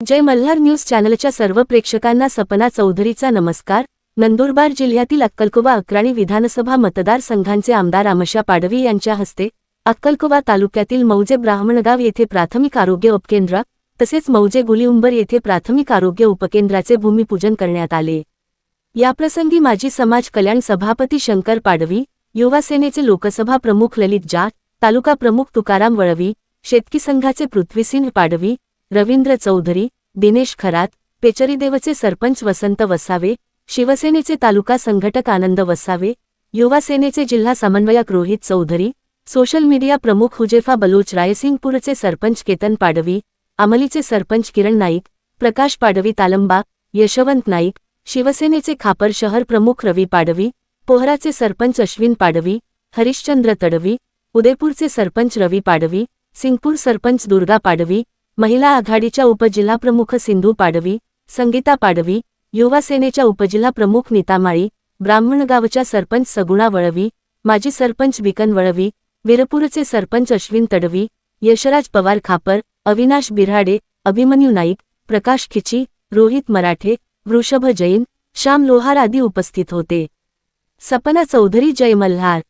जय Malhar news चॅनलच्या सर्व प्रेक्षकांना सपना चौधरीचा नमस्कार. नंदुरबार जिल्ह्यातील अक्कलकुवा अक्राणी विधानसभा मतदारसंघांचे आमदार आमशा पाडवी यांच्या हस्ते अक्कलकुवा तालुक्यातील मौजे ब्राह्मणगाव येथे प्राथमिक आरोग्य उपकेंद्र तसेच मौजे गुलिउंबर येथे प्राथमिक आरोग्य उपकेंद्राचे भूमिपूजन करण्यात आले. याप्रसंगी माजी समाज कल्याण सभापती शंकर पाडवी युवासेनेचे लोकसभा प्रमुख ललित जाट तालुका प्रमुख तुकाराम वळवी शेतकी संघाचे पृथ्वीसिंह पाडवी रवींद्र चौधरी दिनेश खरात पेचरीदेवचे सरपंच वसंत वसावे शिवसेनेचे तालुका संघटक आनंद वसावे युवा सेनेचे जिल्हा समन्वयक रोहित चौधरी सोशल मीडिया प्रमुख हुजेफा बलूच रायसिंगपूरचे सरपंच केतन पाडवी अमलीचे सरपंच किरण नाईक प्रकाश पाडवी तालंबा यशवंत नाईक शिवसेनेचे खापर शहर प्रमुख रवी पाडवी पोहराचे सरपंच अश्विन पाडवी हरिश्चंद्र तडवी उदयपूरचे सरपंच रवी पाडवी सिंगपूर सरपंच दुर्गा पाडवी महिला आघाडीच्या उपजिल्हाप्रमुख सिंधू पाडवी संगीता पाडवी युवा सेनेच्या उपजिल्हाप्रमुख नीता माळी ब्राह्मणगावच्या सरपंच सगुणा वळवी माजी सरपंच बिकन वळवी वीरपूरचे सरपंच अश्विन तडवी यशराज पवार खापर अविनाश बिराडे अभिमन्यू नाईक प्रकाश खिची रोहित मराठे वृषभ जैन श्याम लोहार आदी उपस्थित होते. सपना चौधरी जय मल्हार.